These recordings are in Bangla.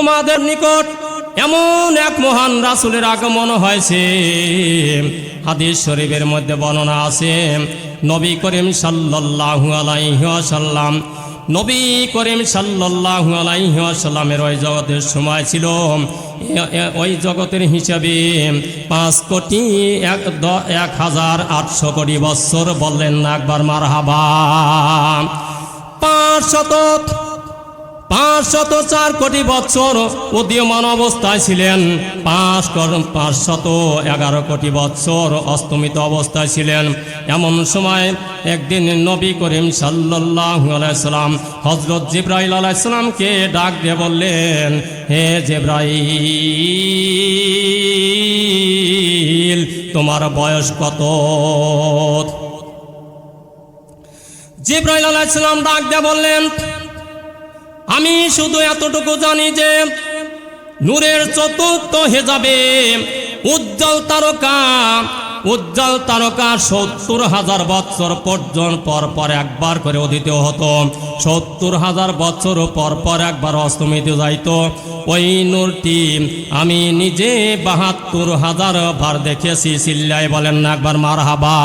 তোমাদের নিকট এমন এক মহান রাসুলের আগমন হয়েছে। হাদিস শরীফের মধ্যে বর্ণনা আছে, নবী করিম সাল্লাল্লাহু আলাইহি ওয়াসাল্লাম, নবী করিম সাল্লাল্লাহু আলাইহি ওয়াসাল্লামের ওই জগতের সময় ছিল। ওই জগতের হিসাবে পাঁচ কোটি এক এক হাজার আটশো কোটি বৎসর বললেন না একবার মারহাবা। পাঁচ শত পাঁচ শত চার কোটি বৎসর উদীয়মান অবস্থায় ছিলেন। পাঁচ কর- পাঁচ শত এগারো কোটি বৎসর অস্তমিত অবস্থায় ছিলেন। এমন সময় একদিন নবী করিম সাল্লাল্লাহু আলাইহি সাল্লাম হজরত জিব্রাইল আলাইহিস সালামকে ডাক দিয়ে বললেন, হে জিব্রাইল, তোমার বয়স কত? জিব্রাইল আলাইহিস সালাম ডাক দিয়ে বললেন আমি শুধু এতটুকু জানি যে নূরের চতুর্থ হেজাবে উজ্জ্বল তারকা উজ্জ্বল তারকা সত্তর হাজার বৎসর পর্যন্ত পর পর একবার করে উদিত হতো। সত্তর হাজার বছর পর পর একবার অস্তমিত যাইত। ওই নূরটি আমি নিজে বাহাত্তর হাজার বার দেখেছি সিল্লাই বলেন না একবার মার হাবা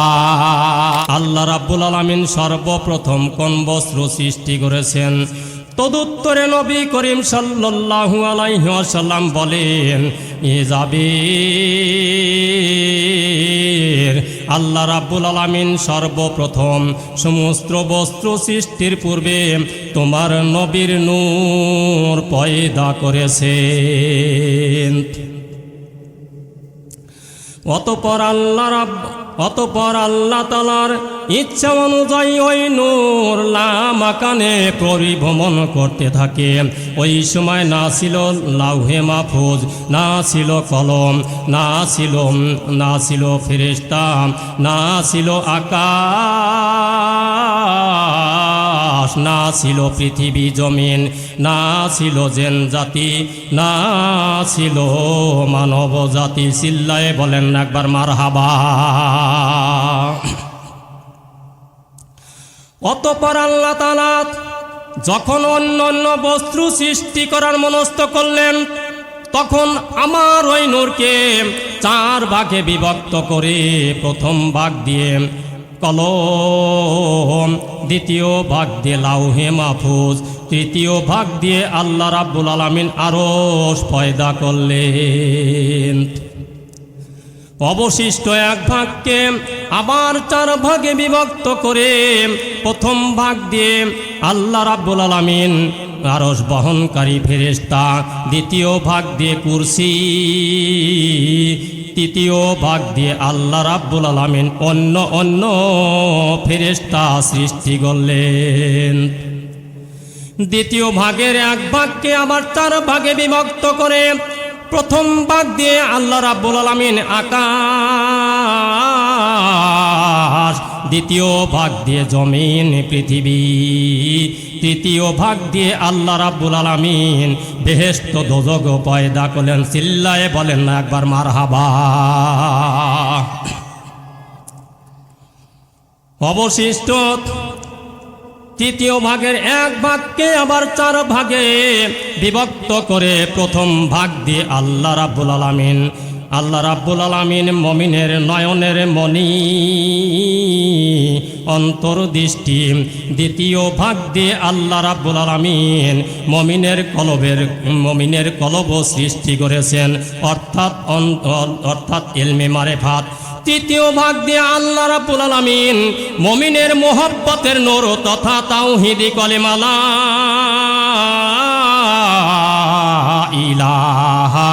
আল্লাহ রাব্বুল আলমিন সর্বপ্রথম কোন বস্ত্র সৃষ্টি করেছেন? তদুত্তরে নবী করিম সাল্লাল্লাহু আলাইহি ওয়াসাল্লাম বলেন, এ যাবে আল্লাহ রাব্বুল আলামিন সর্বপ্রথম সমস্ত বস্ত্র সৃষ্টির পূর্বে তোমার নবীর নূর পয়দা করেছেন। অতপর আল্লাহ রাব, অতপর আল্লাহ তালার ইচ্ছা অনুযায়ী ওই নূর লামাকানে পরিভ্রমণ করতে থাকে। ওই সময় না ছিল লাউহে মাহফুজ, না ছিল কলম, না ছিল না ছিল ফেরেস্তা না ছিল আকাশ। না ছিল পৃথিবী জমিন, না ছিল জেন জাতি, না ছিল মানব জাতি। চিল্লায় বলেন একবার মার হাবা অতপর আল্লাহ তালা যখন অন্য অন্য বস্ত্র সৃষ্টি করার মনস্থ করলেন, তখন আমার ওই নূরকে চার ভাগে বিভক্ত করে প্রথম ভাগ দিয়ে কলম। দ্বিতীয় ভাগ দিয়ে লাউহে মাহফুজ। তৃতীয় ভাগ দিয়ে আল্লাহ রাব্বুল আলামিন আরও পয়দা করলেন। অবশিষ্ট এক ভাগকে আবার চার ভাগে বিভক্ত করে প্রথম ভাগ দিয়ে আল্লাহ রাব্বুল আলামিন আরস বহনকারী ফেরেশতা, দ্বিতীয় ভাগ দিয়ে কুরসি, তৃতীয় ভাগ দিয়ে আল্লাহ রাব্বুল আলামিন অন্য অন্য ফেরেশতা সৃষ্টি করলেন। দ্বিতীয় ভাগের এক ভাগকে আবার চার ভাগে বিভক্ত করে প্রথম ভাগ দিয়ে আল্লাহ রাব্বুল আলামিন আকাশ দ্বিতীয় ভাগ দিয়ে জমিন, পৃথিবী। তৃতীয় ভাগ দিয়ে আল্লাহ রাব্বুল আলামিন বেহেস্ত দোজগ পয়দা করলেন, চিল্লায় বলেন না একবার মার হাবা অবশিষ্ট তৃতীয় ভাগের এক ভাগকে আবার চার ভাগে বিভক্ত করে প্রথম ভাগ দিয়ে আল্লাহ রাব্বুল আলামিন, আল্লাহ রাব্বুল আলামিন মমিনের নয়নের মণি। অন্তর্দৃষ্টি, দ্বিতীয় ভাগ দিয়ে আল্লাহ রাব্বুল আলামিন মমিনের কলবের, মমিনের কলব সৃষ্টি করেছেন, অর্থাৎ অর্থাৎ এলমে মারেফাত। তৃতীয় ভাগ দিয়ে আল্লাহ রাব্বুল আলামিন মমিনের মোহব্বতের নূর তথা তাওহীদি কলিমালা ইলাহা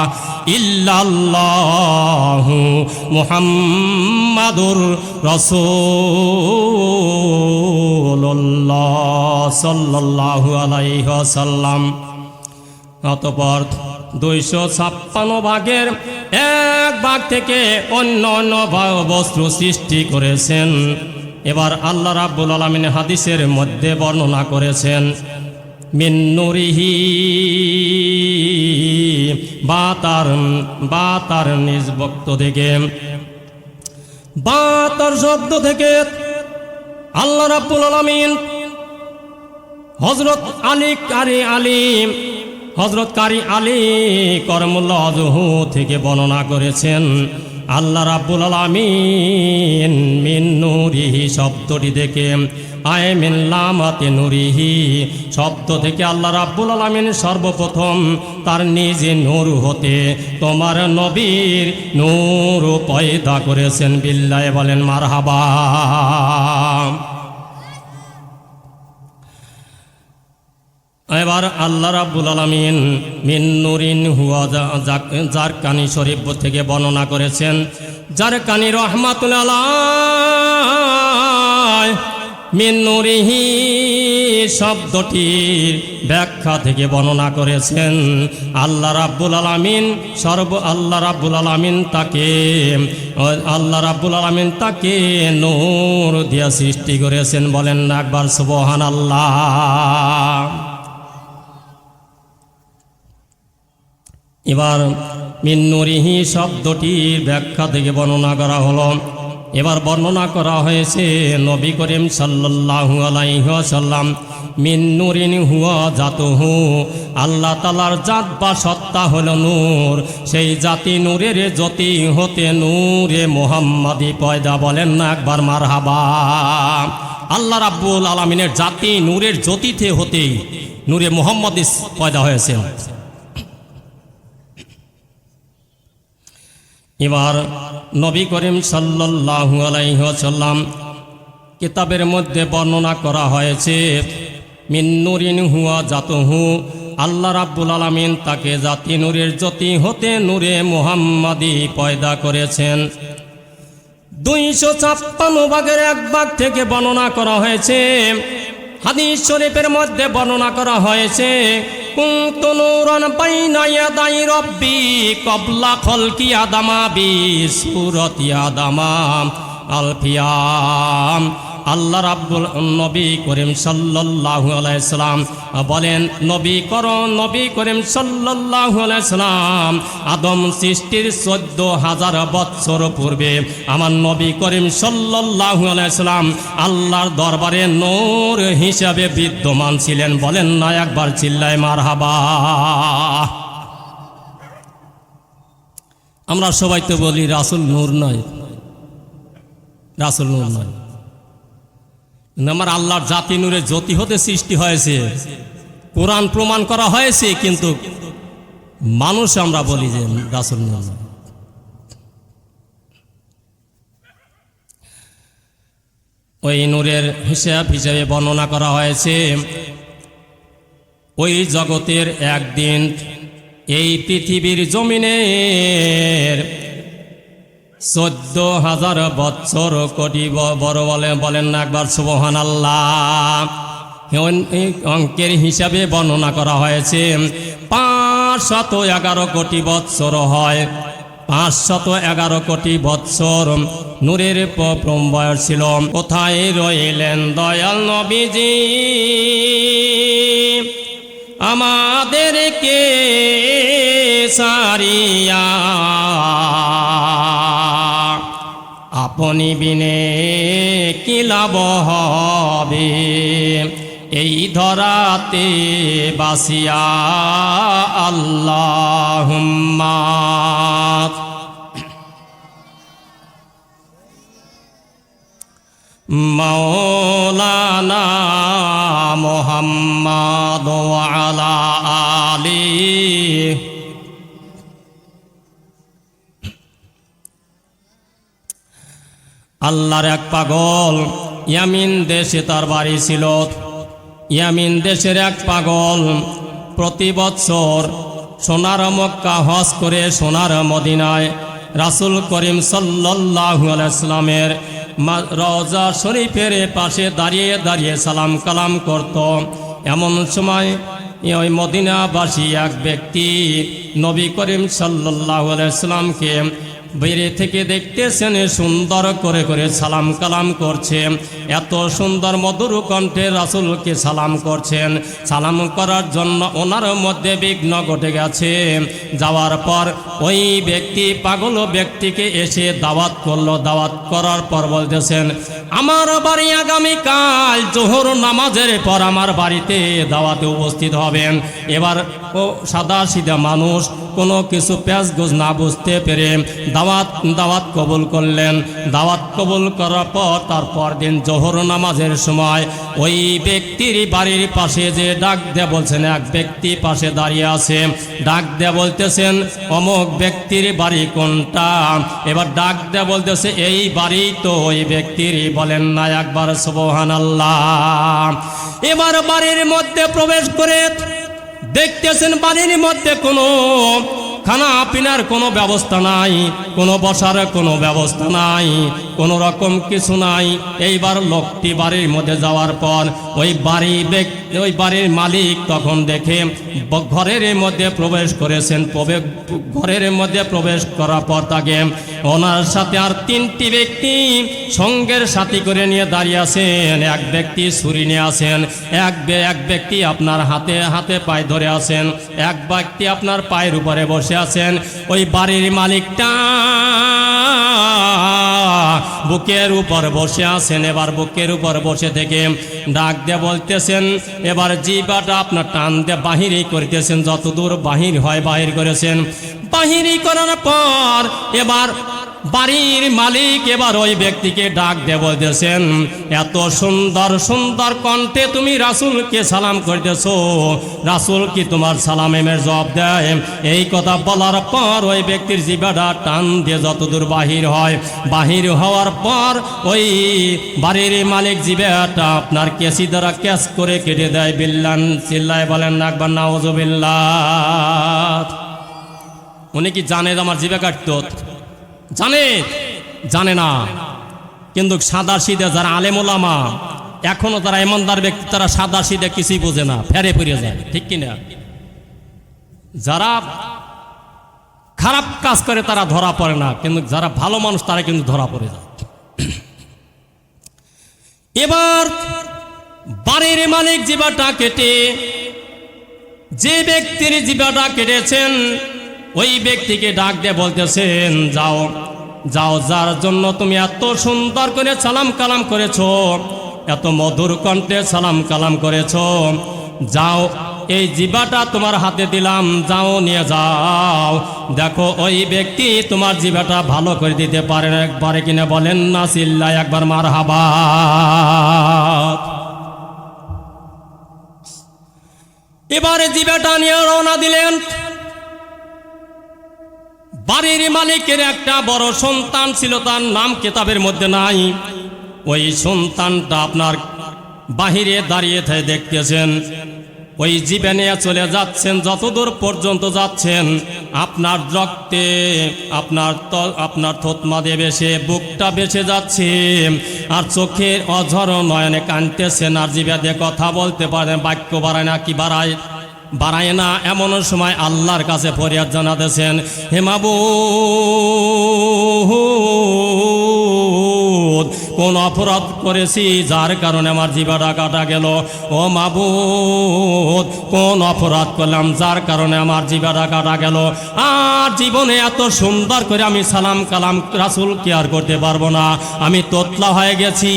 ইল্লাল্লাহু মুহাম্মাদুর রাসূলুল্লাহ সাল্লাল্লাহু অতপর দুইশো ছাপ্পান্ন ভাগের এক ভাগ থেকে অন্য অন্য বস্ত্র সৃষ্টি করেছেন। এবার আল্লাহ রাব্বুল আলমিন হাদিসের মধ্যে বর্ণনা করেছেন মিন্নুরিহি বা তার বা তার নিজ বক্ত থেকে। বা তার শব্দ থেকে আল্লাহ রাব্বুল আলমিন হজরত আলী কারি আলিম হজরত কারি আলী করমুল্লা অজহু থেকে বর্ণনা করেছেন, আল্লাহ রাব্বুল আলামিন মিন নূরিহি শব্দটি দেখে। আয় মিন লামাতে নুরিহি, শব্দ থেকে আল্লাহ রাব্বুল আলামিন সর্বপ্রথম তার নিজে নূর হতে তোমার নবীর নূর পয়দা করেছেন বিল্লায় বলেন, মারহাবা। এবার আল্লাহ রাব্বুল আলামিন মিন নুরিন হুয়া যার কানি শরীফ থেকে বর্ণনা করেছেন, যার কানি রহমাতুল্লাহ মিন নুরিহি শব্দটির ব্যাখ্যা থেকে বর্ণনা করেছেন। আল্লাহ রাব্বুল আলামিন সর্ব, আল্লাহ রাব্বুল আলামিন তাকে, আল্লাহ রাব্বুল আলামিন তাকে নূর দিয়া সৃষ্টি করেছেন বলেন একবার, সুবহানাল্লাহ। এবার মিন্নুরিহি শব্দটির ব্যাখ্যা থেকে বর্ণনা করা হলো এবার বর্ণনা করা হয়েছে, নবী করিম সাল্লাল্লাহু আলাইহি ওয়াসাল্লাম মিন্নুরিন হুয়া জাতুহু, আল্লাহ তালার জাত বা সত্তা হলো নূর, সেই জাতি নূরের জ্যোতি হতে নূরে মোহাম্মদি পয়দা বলেন না একবার মার হাবা আল্লাহ রাব্বুল আলমিনের জাতি নূরের জ্যোতিতে হতেই নূরে মোহাম্মদ পয়দা হয়েছেন এবার নবী করিম সাল্লাল্লাহু আলাইহি কিতাবের মধ্যে বর্ণনা করা হয়েছে মিন্নুরিন হুয়া জাতহু, আল্লাহ রাব্বুল আলামিন তাকে জাতি নূরের জ্যোতি হতে নূরে মুহাম্মাদি পয়দা করেছেন। দুইশো ছাপ্পান্ন ভাগের এক ভাগ থেকে বর্ণনা করা হয়েছে, হাদিস শরীফের মধ্যে বর্ণনা করা হয়েছে কুনতু নূরান বাইনা ইয়াদাই রব্বি কবলা খলকি আদামা বি সুরতি আদামা আলফিয়াম আল্লাহ রাব্বুল নবী করিম সাল্লাল্লাহু আলাইহি সাল্লাম বলেন, নবী কর, নবী করিম সাল্লাল্লাহু আলাইহি সাল্লাম আদম সৃষ্টির চোদ্দ হাজার বৎসর পূর্বে আমার নবী করিম সাল্লাল্লাহু আলাইহি সাল্লাম আল্লাহর দরবারে নূর হিসাবে বিদ্যমান ছিলেন। বলেন না একবার চিল্লায় মারহাবা। আমরা সবাই তো বলি রাসুল নূর নয়। রাসুল নূর নয়। আমার আল্লাহর জাতি নূরে জ্যোতি হতে সৃষ্টি হয়েছে। কোরআন প্রমাণ করা হয়েছে, কিন্তু মানুষ আমরা বলি যে রাসুল ওই নূরের হিসাব হিসেবে বর্ণনা করা হয়েছে, ওই জগতের একদিন এই পৃথিবীর জমিনের চোদ্দ হাজার বৎসর কোটি বড় বলে বলেন না একবার সুবহান আল্লাহ অঙ্কের হিসাবে বর্ণনা করা হয়েছে পাঁচ শত এগারো কোটি বৎসর হয়। পাঁচ শত এগারো কোটি বৎসর নূরের প- প্রম বয়স ছিল। কোথায় রইলেন দয়াল নবীজি? আমাদেরকে সারিয়া। আপনি বিনে কি লাভ হবে? এই ধরাতে বাসিয়া আল্লাহ মৌলানা মোহাম্মদ আলা আল্লাহর এক পাগল, ইয়ামিন দেশে তার বাড়ি ছিল। ইয়ামিন দেশের এক পাগল প্রতি বৎসর সোনার মক্কা হজ করে সোনার মদিনায় রাসুল করিম সাল্লাহু আলাইসলামের রওজা শরীফের পাশে দাঁড়িয়ে দাঁড়িয়ে সালাম কালাম করত। এমন সময় ওই মদিনাবাসী এক ব্যক্তি নবী করিম সাল্লাহ আলাইসলামকে বাইরে থেকে দেখতেছেন সুন্দর করে করে সালাম কালাম করছে এত সুন্দর মধুর কণ্ঠে রাসুলকে সালাম করছেন। সালাম করার জন্য ওনার মধ্যে বিঘ্ন ঘটে গেছে। যাওয়ার পর ওই ব্যক্তি, পাগল ব্যক্তিকে এসে দাওয়াত করল। দাওয়াত করার পর বলতেছেন, আমার বাড়ি আগামীকাল জোহর নামাজের পর আমার বাড়িতে দাওয়াতে উপস্থিত হবেন। এবার ও সাদা সিধা মানুষ কোনো কিছু প্যাঁচ গোজ না বুঝতে পেরে দাওয়াত দাওয়াত কবুল করলেন। দাওয়াত কবুল করার পর তারপর দিন জোহর নামাজের সময় ওই ব্যক্তির বাড়ির পাশে যে ডাক দেয়া বলছেন, এক ব্যক্তি পাশে দাঁড়িয়ে আছে। ডাক দেয়া বলতেছেন, অমুক ব্যক্তির বাড়ি কোনটা? এবার ডাক দেয়া বলতেছে, এই বাড়ি তো ওই ব্যক্তির। বলেন না একবার সুবহান আল্লাহ এবার বাড়ির মধ্যে প্রবেশ করে দেখতেছেন বাড়ির মধ্যে কোনো খানা পিনার কোনো ব্যবস্থা নাই, কোনো বসার কোনো ব্যবস্থা নাই, কোনো রকম কিছু নাই। এইবার লোকটি বাড়ির মধ্যে যাওয়ার পর ওই বাড়ি ওই বাড়ির মালিক তখন দেখে ঘরের মধ্যে প্রবেশ করেছেন। প্রবে- ঘরের মধ্যে প্রবেশ করার পর তাকে ওনার সাথে আর তিনটি ব্যক্তি সঙ্গের সাথী করে নিয়ে দাঁড়িয়ে আছেন। এক ব্যক্তি ছুরি নিয়ে আছেন, এক এক ব্যক্তি আপনার হাতে হাতে পায়ে ধরে আছেন, এক ব্যক্তি আপনার পায়ের উপরে বসে আছেন। ওই বাড়ির মালিকটা বুকের উপর বসে আছেন, এবার বুকের উপর বসে থেকে ডাক দিয়ে বলতেছেন, এবার জিবাটা আপনার টান দিয়ে বাহিরই করিতেছেন, যতদূর বাহির হয় বাহির করেছেন। বাহিরই করার পর এবার বাড়ির মালিক এবার ওই ব্যক্তিকে ডাক দিয়ে বলতেছেন, এত সুন্দর সুন্দর কণ্ঠে তুমি রাসূলকে সালাম করতেছ। রাসুল কি তোমার সালামের জবাব দেয়? এই কথা বলার পর ওই ব্যক্তির জিবাটা টান দিয়ে যতদূর বাহির হয়, বাহির হওয়ার পর ওই বাড়ির মালিক জিবাটা আপনার কেসি দ্বারা ক্যাশ করে কেটে দেয়। বিল্লান চিল্লায় বলেন না একবার নাওজবিল্লাহ উনি কি জানে যে আমার জিবে কাটতো? জানে? জানে না। কিন্তু সাদা সিদে যারা আলেমোলামা এখনও তারা ইমানদার ব্যক্তি, তারা সাদা সিদে কিছুই বোঝে না, ফেরে পড়ে যায়, ঠিক কিনা? যারা খারাপ কাজ করে তারা ধরা পড়ে না, কিন্তু যারা ভালো মানুষ তারা কিন্তু ধরা পড়ে যায়। এবার বাড়ির মালিক জীবাটা কেটে, যে ব্যক্তির জীবাটা কেটেছেন ওই ব্যক্তিকে ডাক দিয়ে বলতেছেন, যাও যাও, যার জন্য তুমি এত সুন্দর করে সালাম কালাম করেছ, এত মধুর কণ্ঠে সালাম কালাম করেছ, যাও, এই জিবাটা তোমার হাতে দিলাম, যাও, নিয়ে যাও। দেখো, ওই ব্যক্তি তোমার জিবাটা ভালো করে দিতে পারে একবারে কিনা বলেন না চিল্লায় একবার মার হাবা এবারে জিবাটা নিয়ে রওনা দিলেন। বাড়ির মালিকের একটা বড় সন্তান ছিল, তার নাম কেতাবের মধ্যে নাই। ওই সন্তানটা আপনার বাহিরে দাঁড়িয়ে থেকে দেখতেছেন। ওই জীবে নিয়ে চলে যাচ্ছেন, যতদূর পর্যন্ত যাচ্ছেন, আপনার রক্তে, আপনার আপনার থতমা দিয়ে বেশে, বুকটা বেঁচে যাচ্ছে। আর চোখের অঝর নয়নে কানতেছেন আর জিবে দিয়ে কথা বলতে পারেন বাক্য বাড়ায় না কি বাড়ায়। বাড়ায় না এমন সময় আল্লাহর কাছে ফরিয়াদ জানাতেছেন হেমাবু কোন অপরাধ করেছি যার কারণে আমার জীবাটা কাটা গেল? ও মাবুদ, কোন অপরাধ করলাম যার কারণে আমার জীবাটা কাটা গেল? আর জীবনে এত সুন্দর করে আমি সালাম কালাম রাসুল কেয়ার করতে পারব না। আমি তোতলা হয়ে গেছি।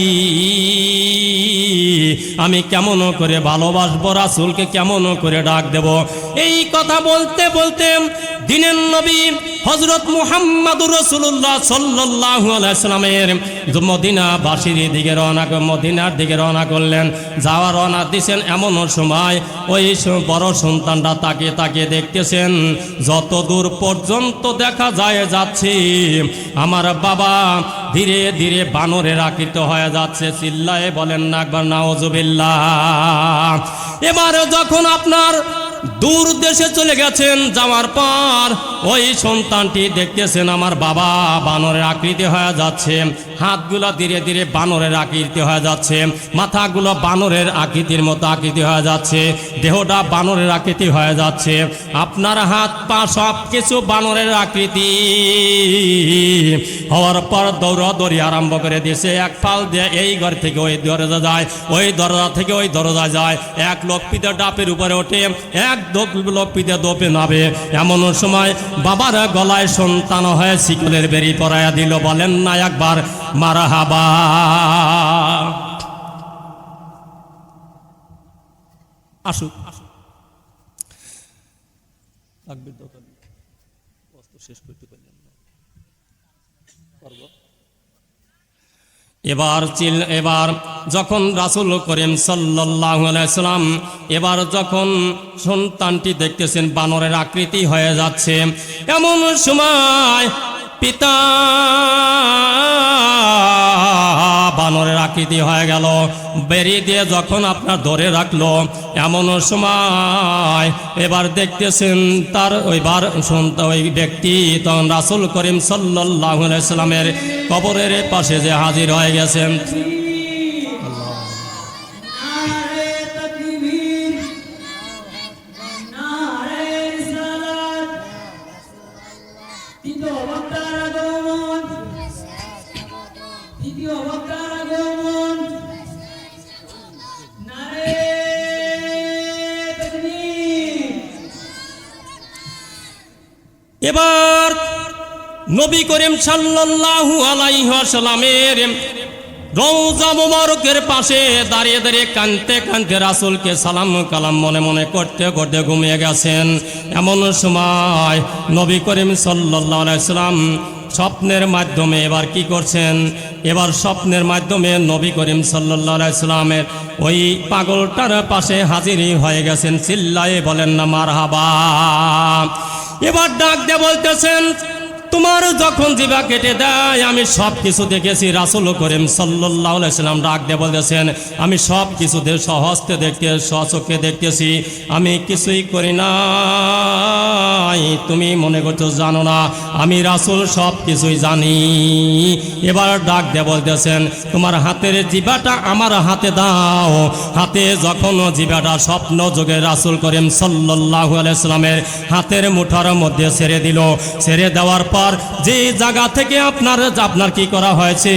আমি কেমন করে ভালোবাসবো রাসুলকে, কেমন করে ডাক দেব? এই কথা বলতে বলতে দিনের নবী হজরত মুহাম্মাদুর রসুল্লাহ সাল্লাহ আলাইসালামের মদিনা বাসির দিকে রওনা মদিনার দিকে রওনা করলেন। যাওয়া রওনা দিছেন এমন সময় ওই বড় সন্তানটা তাকে তাকে দেখতেছেন, যত দূর পর্যন্ত দেখা যায় যাচ্ছে, আমার বাবা ধীরে ধীরে বানরের আকৃত হয়ে যাচ্ছে। চিল্লায় বলেন না, একবার নাওজবিল্লাহ এবার যখন আপনার দূর দেশে চলে গেছেন, যাওয়ার পর ওই সন্তানটি দেখতেছেন আমার বাবা বানরের আকৃতি হয়ে যাচ্ছে, হাতগুলো ধীরে ধীরে বানরের আকৃতি হয়ে যাচ্ছে, মাথাগুলো বানরের আকৃতির মতো আকৃতি হয়ে যাচ্ছে, দেহটা বানরের আকৃতি হয়ে যাচ্ছে, আপনার হাত পা সব কিছু বানরের আকৃতি। হওয়ার পর দৌড়াদৌড়ি আরম্ভ করে দিয়েছে, এক ফাল দিয়ে এই ঘর থেকে ওই দরজা যায়, ওই দরজা থেকে ওই দরজা যায়, এক লোক পিতে ডাপের উপরে ওঠে এক দোপ লোক পিতে দোপে নাবে। এমন সময় বাবার গলায় সন্তান হয়ে শিকলের বেরি পরাইয়া দিল, বলেন, না, একবার মারা হাবা আসুক। তাকবির দোকান। শেষ করতে পারলেন না এবার চিল এবার যখন রাসুল করিম সাল্লাম এবার যখন সন্তানটি দেখতেছেন, বানরের আকৃতি হয়ে যাচ্ছে। এমন সময় পিতা বানরের আকৃতি হয়ে গেল। বেরিয়ে দিয়ে যখন আপনার ধরে রাখল, এমন সময় এবার দেখতেছেন তার ওইবার শুনতে ওই ব্যক্তি তখন রাসুল করিম সাল্লাহ সাল্লামের কবরের পাশে যে হাজির হয়ে গেছেন। নবী করিম সাল্লাল্লাহু আলাইহি ওয়াসাল্লামের রওজা পাশে দাঁড়িয়ে দাঁড়িয়ে কানতে কানতে রাসুলকে সালাম কালাম মনে মনে করতে করতে ঘুমিয়ে গেছেন। এমন সময় নবী করিম সাল্লাল্লাহু আলাইহি সাল্লাম স্বপ্নের মাধ্যমে এবার কি করছেন? এবার স্বপ্নের মাধ্যমে নবী করিম সাল্লাল্লাহু আলাইহি ওই পাগলটার পাশে হাজিরই হয়ে গেছেন। চিল্লায়ে বলেন না, মারহাবা। এবার ডাক দিয়ে বলতেছেন তোমার যখন জিবা কেটে দেয়, আমি সব কিছু দেখেছি। রাসুল করিম সাল্লাম ডাক দিয়ে বলতেছেন, আমি সব কিছু সহস্তে দেখতে, সচক্ষে দেখতেছি। আমি কিছুই করি নাই। তুমি মনে করছ জানো না, আমি রাসুল সব কিছুই জানি। এবার ডাক দিয়ে বলতেছেন, তোমার হাতের জিবাটা আমার হাতে দাও। হাতে যখন জিবাটা স্বপ্ন যোগে রাসুল করিম সাল্লাহ আলাইসালামের হাতের মুঠার মধ্যে ছেড়ে দিল। ছেড়ে দেওয়ার পর যে জায়গা থেকে আপনার আপনার কি করা হয়েছে,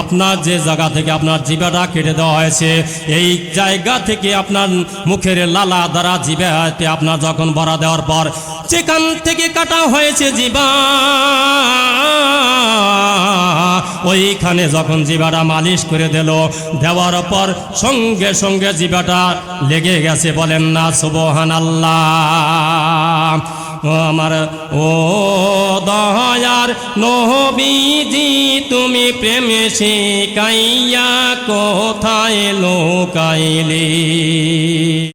আপনার যে জায়গা থেকে আপনার জিবাটা কেটে দেওয়া হয়েছে, এই জায়গা থেকে আপনার মুখের লালা দ্বারা জিবাতে আপনার যখন ভরা দেওয়ার পর, যেখান থেকে কাটা হয়েছে জিবা ওইখানে যখন জিবাটা মালিশ করে দিল, দেওয়ার পর সঙ্গে সঙ্গে জিবাটা লেগে গেছে বলেন না সুবহান আল্লাহ আমার ও দয়ার নহবিজি তুমি প্রেমে শিকাইয়া কোথায় লোকাইলি?